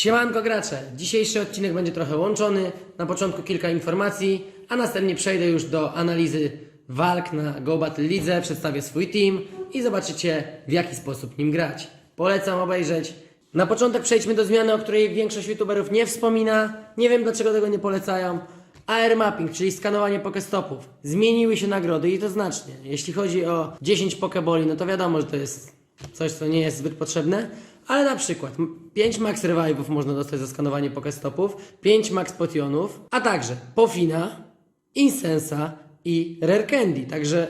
Siemanko gracze, dzisiejszy odcinek będzie trochę łączony. Na początku kilka informacji, a następnie przejdę już do analizy walk na Go Battle Lidze, przedstawię swój team i zobaczycie w jaki sposób nim grać. Polecam obejrzeć. Na początek przejdźmy do zmiany, o której większość youtuberów nie wspomina. Nie wiem dlaczego tego nie polecają. AR mapping, czyli skanowanie pokestopów. Zmieniły się nagrody i to znacznie. Jeśli chodzi o 10 pokeboli, no to wiadomo, że to jest coś, co nie jest zbyt potrzebne, ale na przykład 5 max revive'ów można dostać za skanowanie pokestopów, 5 max potionów, a także Pofina, Insensa i Rare Candy. Także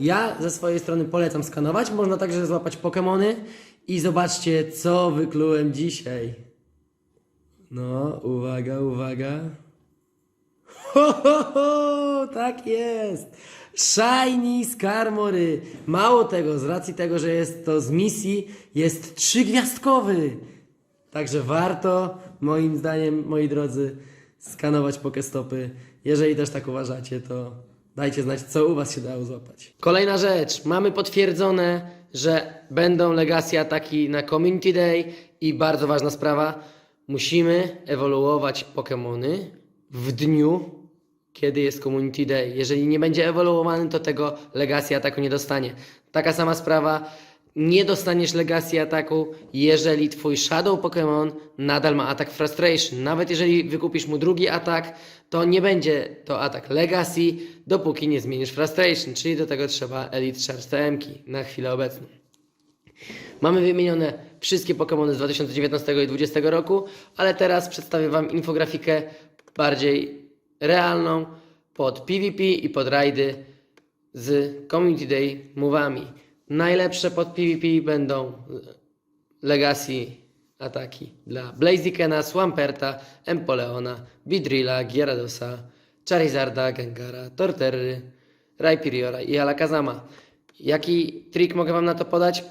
ja ze swojej strony polecam skanować. Można także złapać Pokemony i zobaczcie, co wyklułem dzisiaj. No, uwaga, uwaga. Ho, ho, ho, tak jest. Shiny Skarmory. Mało tego, z racji tego, że jest to z misji, jest trzygwiazdkowy. Także warto, moim zdaniem, moi drodzy, skanować pokestopy. Jeżeli też tak uważacie, to dajcie znać, co u Was się dało złapać. Kolejna rzecz. Mamy potwierdzone, że będą legacy ataki na Community Day i bardzo ważna sprawa. Musimy ewoluować Pokemony w dniu, kiedy jest Community Day. Jeżeli nie będzie ewoluowany, to tego legacy ataku nie dostanie. Taka sama sprawa. Nie dostaniesz legacy ataku, jeżeli twój Shadow Pokémon nadal ma atak Frustration. Nawet jeżeli wykupisz mu drugi atak, to nie będzie to atak Legacy, dopóki nie zmienisz Frustration, czyli do tego trzeba Elite Charge TM-ki na chwilę obecną. Mamy wymienione wszystkie Pokémony z 2019 i 2020 roku, ale teraz przedstawię Wam infografikę bardziej realną pod PvP i pod rajdy z Community Day move'ami. Najlepsze pod PvP będą Legacy ataki dla Blazikena, Swamperta, Empoleona, Vidrilla, Gyaradosa, Charizarda, Gengara, Torterry, Rhyperiora i Alakazama. Jaki trik mogę Wam na to podać?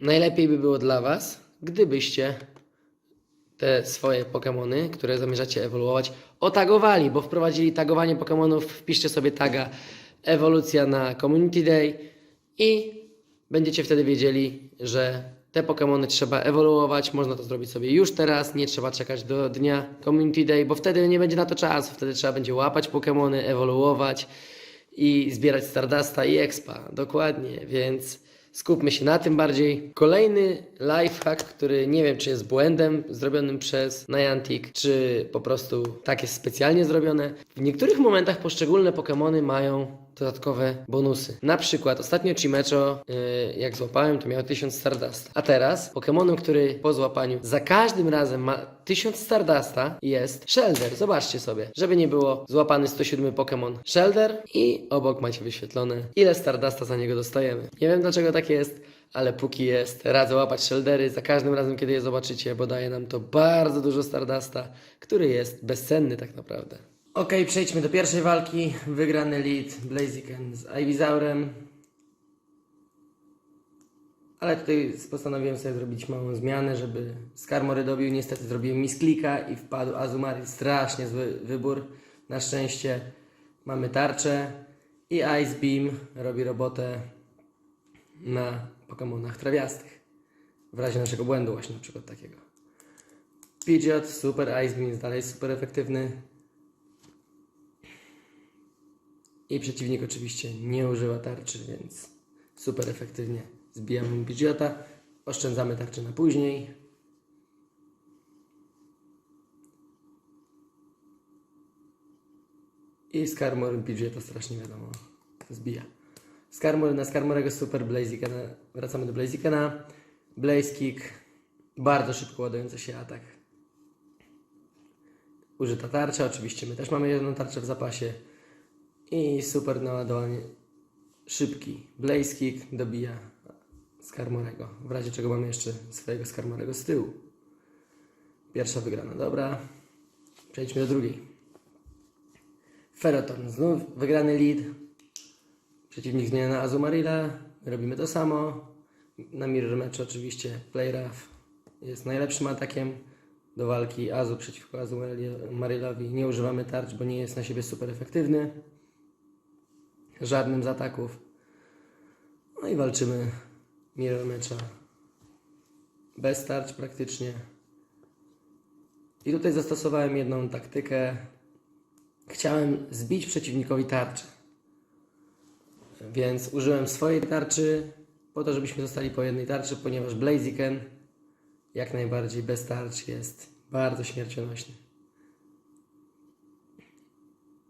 Najlepiej by było dla Was, gdybyście te swoje Pokémony, które zamierzacie ewoluować, otagowali, bo wprowadzili tagowanie Pokémonów. Wpiszcie sobie taga ewolucja na Community Day i będziecie wtedy wiedzieli, że te Pokémony trzeba ewoluować. Można to zrobić sobie już teraz, nie trzeba czekać do dnia Community Day, bo wtedy nie będzie na to czasu. Wtedy trzeba będzie łapać Pokémony, ewoluować i zbierać Stardusta i Expa. Dokładnie, więc skupmy się na tym bardziej. Kolejny lifehack, który nie wiem, czy jest błędem zrobionym przez Niantic, czy po prostu tak jest specjalnie zrobione. W niektórych momentach poszczególne Pokémony mają dodatkowe bonusy. Na przykład ostatnio Chimecho, yy, jak złapałem, to miał 1000 Stardust. A teraz Pokémonem, który po złapaniu za każdym razem ma 1000 Stardusta jest Shelder. Zobaczcie sobie, żeby nie było złapany 107 Pokémon Shelder i obok macie wyświetlone ile Stardusta za niego dostajemy. Nie wiem dlaczego tak jest, ale póki jest, radzę łapać Sheldery za każdym razem, kiedy je zobaczycie, bo daje nam to bardzo dużo Stardusta, który jest bezcenny tak naprawdę. Ok, przejdźmy do pierwszej walki. Wygrany lead Blaziken z Ivysaurem. Ale tutaj postanowiłem sobie zrobić małą zmianę, żeby Skarmory dobił. Niestety zrobiłem misklika i wpadł Azumarill. Strasznie zły wybór. Na szczęście mamy tarczę i Ice Beam robi robotę na Pokemonach trawiastych. W razie naszego błędu właśnie na przykład takiego. Pidgeot, super Ice Beam jest dalej super efektywny. I przeciwnik oczywiście nie używa tarczy, więc super efektywnie zbijamy Pidgeota. Oszczędzamy tarczę na później. I Skarmor Pidgeota strasznie wiadomo zbija. Skarmor na Skarmorego super Blazikena. Wracamy do Blazikena. Blaze Kick. Bardzo szybko ładujący się atak. Użyta tarcza. Oczywiście my też mamy jedną tarczę w zapasie. I super naładowanie. Szybki. Blaze Kick dobija Skarmorego. W razie czego mamy jeszcze swojego Skarmorego z tyłu. Pierwsza wygrana. Dobra. Przejdźmy do drugiej. Ferroton. Znów wygrany lead. Przeciwnik zmienia na Azumarilla. Robimy to samo. Na Mirror Match oczywiście Play Rough jest najlepszym atakiem do walki Azu przeciwko Azumarillowi. Nie używamy tarcz, bo nie jest na siebie super efektywny. Żadnym z ataków. No i walczymy Mirror Matcha bez tarcz praktycznie. I tutaj zastosowałem jedną taktykę. Chciałem zbić przeciwnikowi tarczę. Więc użyłem swojej tarczy po to, żebyśmy zostali po jednej tarczy, ponieważ Blaziken jak najbardziej bez tarczy jest bardzo śmiercionośny.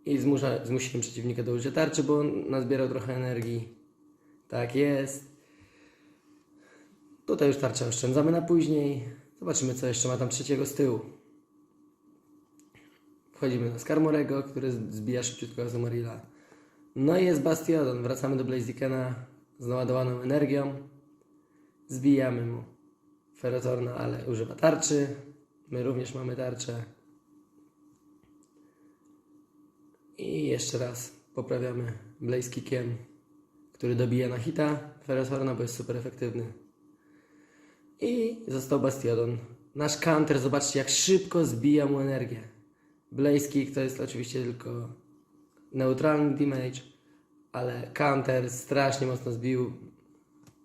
I zmusza, zmusiłem przeciwnika do użycia tarczy, bo on nazbierał trochę energii. Tak jest. Tutaj już tarczę oszczędzamy na później. Zobaczymy, co jeszcze ma tam trzeciego z tyłu. Wchodzimy na Skarmorego, który zbija szybciutko Azumarilla. No i jest Bastiodon. Wracamy do Blazikena z naładowaną energią. Zbijamy mu Ferotorna, ale używa tarczy. My również mamy tarczę. I jeszcze raz poprawiamy Blaze Kickiem, który dobija na hita Ferotorna, bo jest super efektywny. I został Bastiodon. Nasz counter, zobaczcie jak szybko zbija mu energię. Blaze Kick to jest oczywiście tylko neutralny damage, ale counter strasznie mocno zbił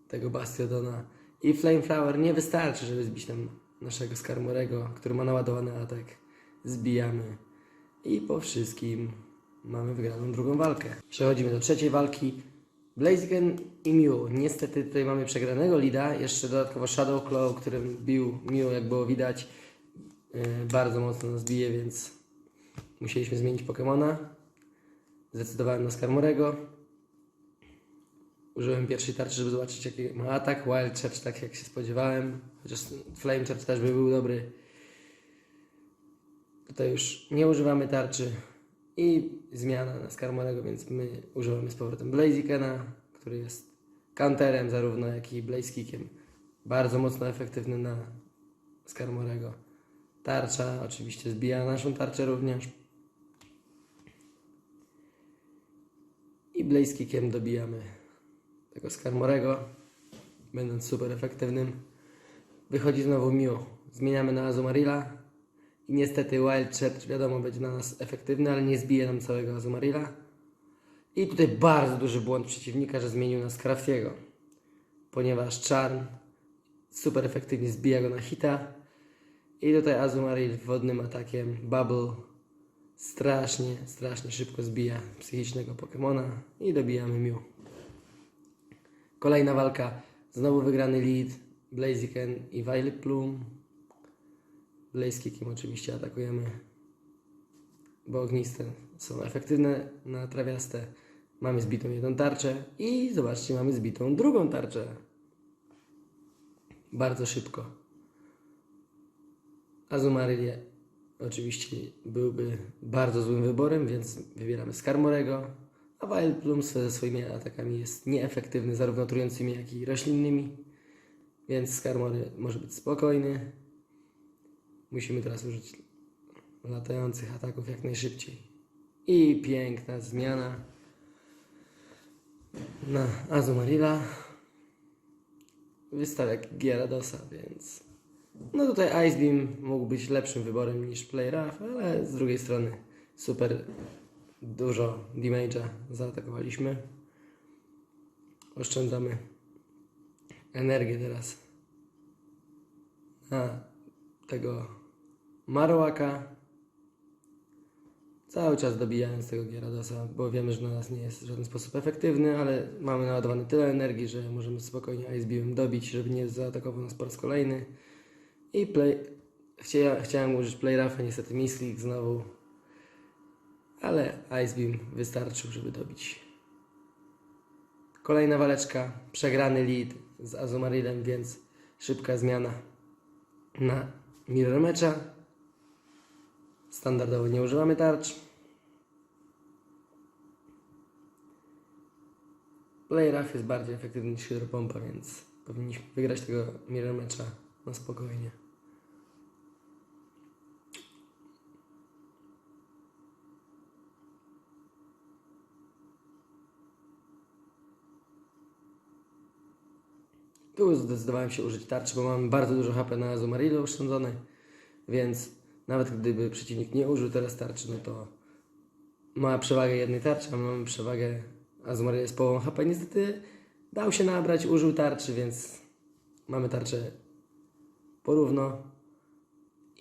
tego Bastiodona. I Flameflower nie wystarczy, żeby zbić nam naszego Skarmorego, który ma naładowany atak. Zbijamy. I po wszystkim mamy wygraną drugą walkę. Przechodzimy do trzeciej walki. Blaziken i Mew. Niestety tutaj mamy przegranego Lida. Jeszcze dodatkowo Shadow Claw, którym bił Mew, jak było widać. Yy, bardzo mocno nas bije, więc musieliśmy zmienić Pokemona. Zdecydowałem na Skarmorego. Użyłem pierwszej tarczy, żeby zobaczyć jaki ma atak. Wild Charge tak jak się spodziewałem. Chociaż Flame Charge też by był dobry. Tutaj już nie używamy tarczy. I zmiana na Skarmorego, więc my używamy z powrotem Blazikena, który jest counterem zarówno jak i Blaze Kickiem. Bardzo mocno efektywny na Skarmorego. Tarcza oczywiście zbija naszą tarczę również. I Blaze Kickiem dobijamy tego Skarmorego, będąc super efektywnym. Wychodzi znowu Mew. Zmieniamy na Azumarilla. I niestety Wild Charge wiadomo będzie dla nas efektywny, ale nie zbije nam całego Azumarilla. I tutaj bardzo duży błąd przeciwnika, że zmienił na Skraftiego. Ponieważ Charm super efektywnie zbija go na hita. I tutaj Azumarill wodnym atakiem Bubble strasznie, strasznie szybko zbija psychicznego Pokemona i dobijamy Mew. Kolejna walka. Znowu wygrany lead. Blaziken i Violet Plume. Blaze Kickiem oczywiście atakujemy, bo ogniste są efektywne na trawiaste. Mamy zbitą jedną tarczę i zobaczcie, mamy zbitą drugą tarczę. Bardzo szybko. Azumarylie oczywiście byłby bardzo złym wyborem, więc wybieramy Skarmorego, a Wild ze swoimi atakami jest nieefektywny, zarówno trującymi, jak i roślinnymi, więc Skarmory może być spokojny. Musimy teraz użyć latających ataków jak najszybciej. I piękna zmiana na Azumarilla. Wystawiak Gyaradosa, więc... No tutaj Ice Beam mógł być lepszym wyborem niż Play Rough, ale z drugiej strony super dużo damage'a zaatakowaliśmy. Oszczędzamy energię teraz na tego Marłaka. Cały czas dobijając tego Gyaradosa, bo wiemy, że na nas nie jest w żaden sposób efektywny, ale mamy naładowany tyle energii, że możemy spokojnie Ice dobić, żeby nie zaatakował nas po raz kolejny. I play... Chcia... Chciałem użyć Play Rougha, niestety Misklik znowu, ale Ice Beam wystarczył, żeby dobić. Kolejna waleczka, przegrany lead z Azumarillem, więc szybka zmiana na Mirror Matcha. Standardowo nie używamy tarcz. Play Rough jest bardziej efektywny niż Hydropompa, więc powinniśmy wygrać tego Mirror Matcha na spokojnie. Tu zdecydowałem się użyć tarczy, bo mamy bardzo dużo HP na Azumarillo oszczędzone, więc nawet gdyby przeciwnik nie użył teraz tarczy, no to ma przewagę jednej tarczy, a my mamy przewagę Azumarilla z połową HP. Niestety dał się nabrać, użył tarczy, więc mamy tarczę porówno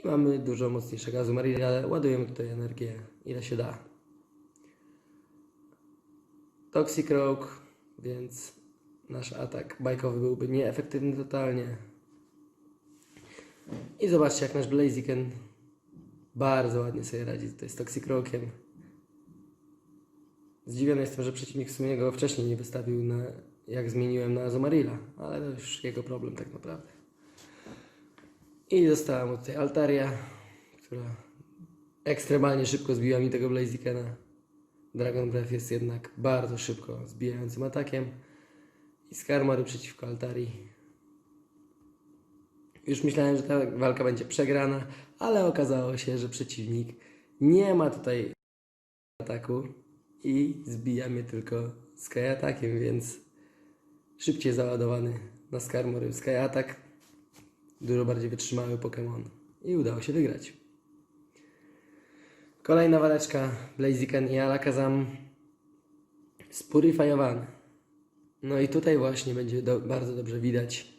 I mamy dużo mocniejszego Azumarilla, ale ładujemy tutaj energię ile się da. Toxic Rogue, więc nasz atak bajkowy byłby nieefektywny totalnie. I zobaczcie jak nasz Blaziken bardzo ładnie sobie radzi tutaj z Toxic Rogue'iem. Zdziwiony jestem, że przeciwnik w sumie go wcześniej nie wystawił na, jak zmieniłem na Azumarilla, ale to już jego problem tak naprawdę. I została mu Altaria, która ekstremalnie szybko zbiła mi tego Blazikena. Dragon Breath jest jednak bardzo szybko zbijającym atakiem. I Skarmory przeciwko Altarii. Już myślałem, że ta walka będzie przegrana, ale okazało się, że przeciwnik nie ma tutaj ataku i zbija mnie tylko Sky Atakiem, więc szybciej załadowany na Skarmory Sky Attack. Dużo bardziej wytrzymały Pokémon i udało się wygrać. Kolejna waleczka Blaziken i Alakazam spurifajowany. No i tutaj właśnie będzie do, bardzo dobrze widać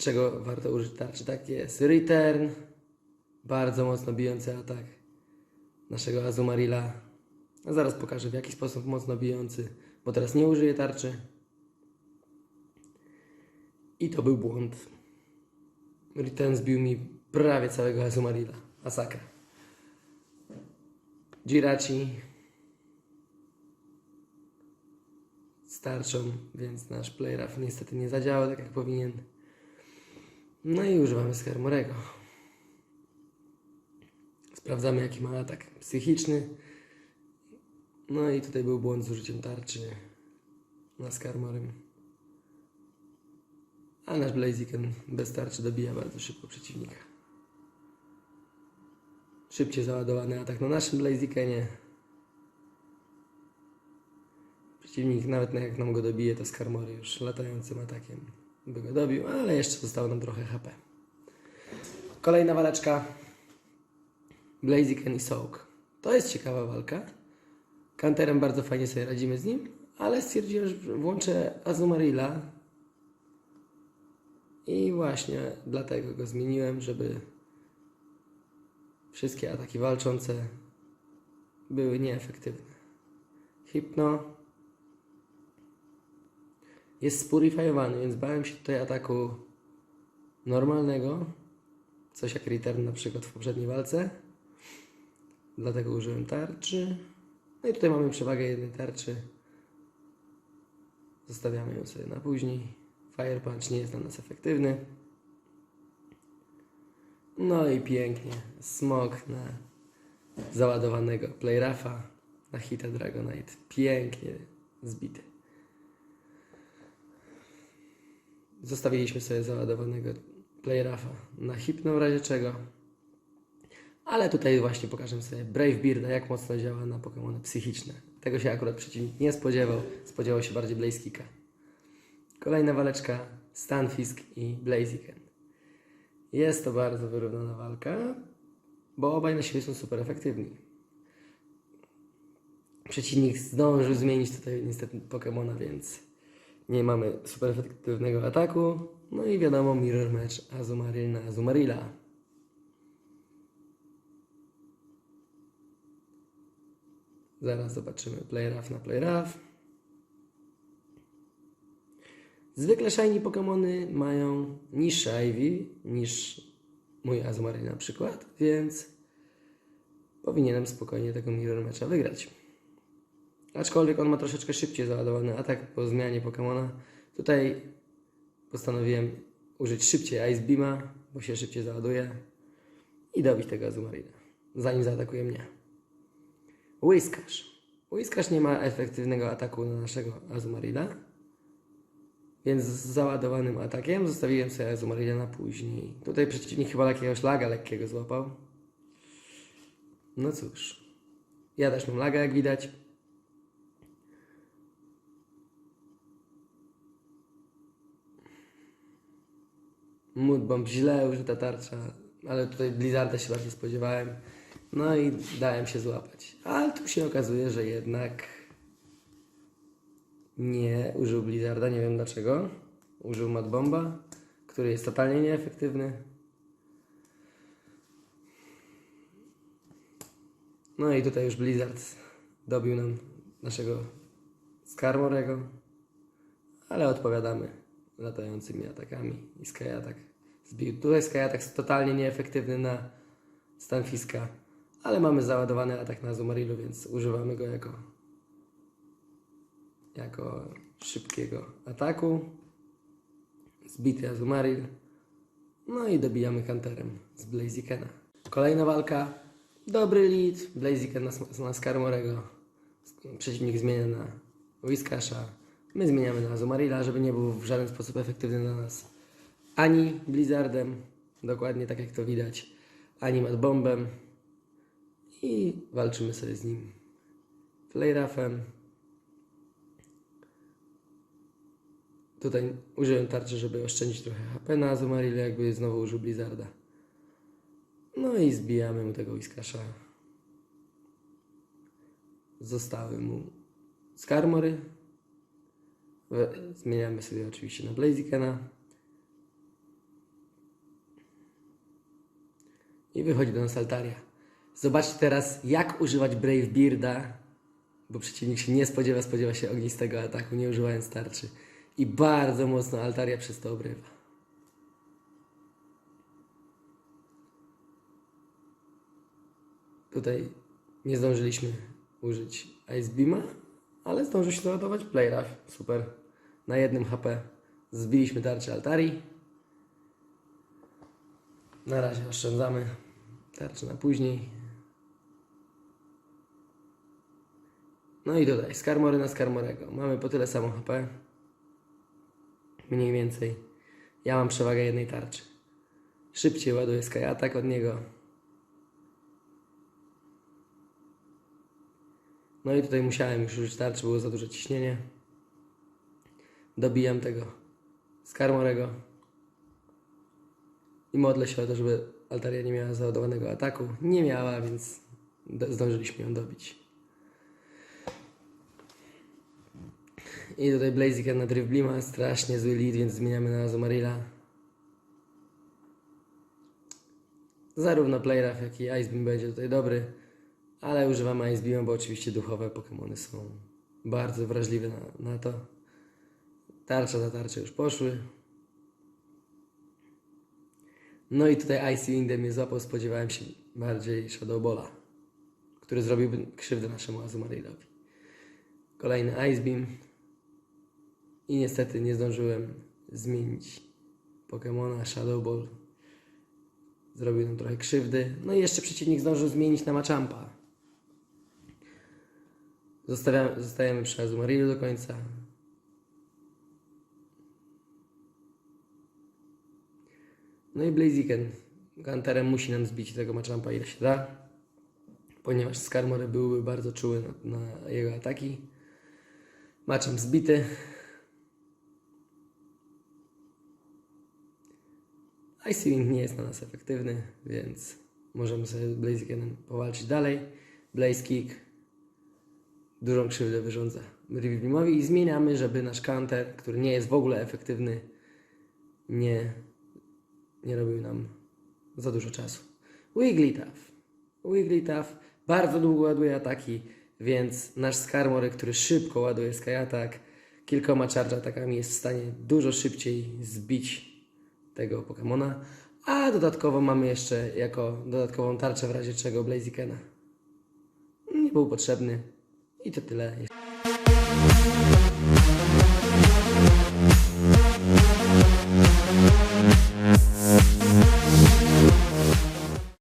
dlaczego warto użyć tarczy. Tak jest. Return. Bardzo mocno bijący atak naszego Azumarilla. A zaraz pokażę w jaki sposób mocno bijący, bo teraz nie użyję tarczy. I to był błąd. Return zbił mi prawie całego Azumarilla. Masakra. Jirachi starczą, więc nasz playraf niestety nie zadziałał tak jak powinien. No i używamy Skarmorego. Sprawdzamy jaki ma atak psychiczny. No i tutaj był błąd z użyciem tarczy na Skarmorym. A nasz Blaziken bez tarczy dobija bardzo szybko przeciwnika. Szybciej załadowany atak na naszym Blazikenie. Przeciwnik nawet jak nam go dobije, to Skarmory już latającym atakiem by go dobił, ale jeszcze zostało nam trochę HP. Kolejna waleczka. Blaziken i Soak. To jest ciekawa walka. Kanterem bardzo fajnie sobie radzimy z nim, ale stwierdziłem, że włączę Azumarilla. I właśnie dlatego go zmieniłem, żeby wszystkie ataki walczące były nieefektywne. Hypno jest spurifajowany, więc bałem się tutaj ataku normalnego. Coś jak return na przykład w poprzedniej walce. Dlatego użyłem tarczy. No i tutaj mamy przewagę jednej tarczy. Zostawiamy ją sobie na później. Fire Punch nie jest dla nas efektywny. No i pięknie. Smok na załadowanego Playrafa na hita Dragonite. Pięknie zbity. Zostawiliśmy sobie załadowanego Playrafa na hipno w razie czego. Ale tutaj właśnie pokażę sobie Brave Bearda, jak mocno działa na Pokémony psychiczne. Tego się akurat przeciwnik nie spodziewał. Spodziewał się bardziej Blazekicka. Kolejna waleczka Stunfisk i Blaziken. Jest to bardzo wyrównana walka, bo obaj na siebie są super efektywni. Przeciwnik zdążył zmienić tutaj niestety Pokemona, więc nie mamy super efektywnego ataku. No i wiadomo, mirror match Azumaril na Azumarilla. Zaraz zobaczymy Playraf na Playraf. Zwykle shiny Pokémony mają niższe IV niż mój Azumarill na przykład, więc powinienem spokojnie tego mirror matcha wygrać. Aczkolwiek on ma troszeczkę szybciej załadowany atak po zmianie Pokémona. Tutaj postanowiłem użyć szybciej Ice Beama, bo się szybciej załaduje i dobić tego Azumarina, zanim zaatakuje mnie. Whiscash. Whiscash nie ma efektywnego ataku na naszego Azumarina, więc z załadowanym atakiem zostawiłem sobie Azumarina na później. Tutaj przeciwnik chyba jakiegoś laga lekkiego złapał. No cóż. Ja też mam laga, jak widać. Moodbomb źle użyta tarcza, ale tutaj Blizzarda się bardziej spodziewałem. No i dałem się złapać. Ale tu się okazuje, że jednak nie użył Blizzarda, nie wiem dlaczego. Użył Madbomba, który jest totalnie nieefektywny. No i tutaj już Blizzard dobił nam naszego Skarmorego, ale odpowiadamy latającymi atakami i Skyatak zbił. Tutaj Skyatak jest totalnie nieefektywny na Stanfiska, ale mamy załadowany atak na Azumarilu, więc używamy go jako, jako szybkiego ataku. Zbity Azumaril. No i dobijamy kanterem z Blazikena. Kolejna walka. Dobry lead. Blaziken na, na Skarmorego. Przeciwnik zmienia na Whiskasha. My zmieniamy na Azumarila, żeby nie był w żaden sposób efektywny dla nas. Ani Blizzardem, dokładnie tak jak to widać, ani Mad Bombem. I walczymy sobie z nim. Flayrafem. Tutaj użyłem tarczy, żeby oszczędzić trochę HP na Azumaril, jakby znowu użył Blizzarda. No i zbijamy mu tego Whiskasha. Zostały mu Skarmory. Zmieniamy sobie oczywiście na Blazikena. I wychodzi do nas Altaria. Zobaczcie teraz, jak używać Brave Bearda, bo przeciwnik się nie spodziewa, spodziewa się ognistego ataku, nie używając tarczy. I bardzo mocno Altaria przez to obrywa. Tutaj nie zdążyliśmy użyć Ice Beama, ale zdążył się doładować Playraff. Super. Na jednym HP zbiliśmy tarczę Altarii. Na razie oszczędzamy tarczę na później. No i tutaj Skarmory na Skarmorego. Mamy po tyle samo HP. Mniej więcej. Ja mam przewagę jednej tarczy. Szybciej ładuję Sky Attack od niego. No i tutaj musiałem już użyć tarczy, było za duże ciśnienie. Dobijam tego Skarmorego. I modlę się o to, żeby Altaria nie miała załadowanego ataku. Nie miała, więc zdążyliśmy ją dobić. I tutaj Blaziken na Drifblima, strasznie zły lead, więc zmieniamy na Azumarila. Zarówno Playraff, jak i Icebeam będzie tutaj dobry, ale używamy Icebeama, bo oczywiście duchowe Pokémony są bardzo wrażliwe na, na to. Tarcza za tarczę już poszły. No i tutaj Icy Windem mnie złapał, spodziewałem się bardziej Shadow Balla, który zrobiłby krzywdę naszemu Azumarilowi. Kolejny Ice Beam. I niestety nie zdążyłem zmienić Pokemona Shadow Ball. Zrobił nam trochę krzywdy. No i jeszcze przeciwnik zdążył zmienić na Machampa. Zostawiamy, zostajemy przy Azumarilu do końca. No i Blaziken Gunterem musi nam zbić tego Machampa ile się da. Ponieważ Skarmory byłyby bardzo czuły na, na jego ataki. Machamp zbity. Icy Wind nie jest na nas efektywny, więc możemy sobie z Blazikenem powalczyć dalej. Blaze Kick dużą krzywdę wyrządza Rivlimowi i zmieniamy, żeby nasz counter, który nie jest w ogóle efektywny, nie, nie robił nam za dużo czasu. Wigglytuff. Wigglytuff bardzo długo ładuje ataki, więc nasz Skarmory, który szybko ładuje Sky Attack, kilkoma charge atakami jest w stanie dużo szybciej zbić tego Pokemona. A dodatkowo mamy jeszcze jako dodatkową tarczę w razie czego Blazikena. Nie był potrzebny. I to tyle.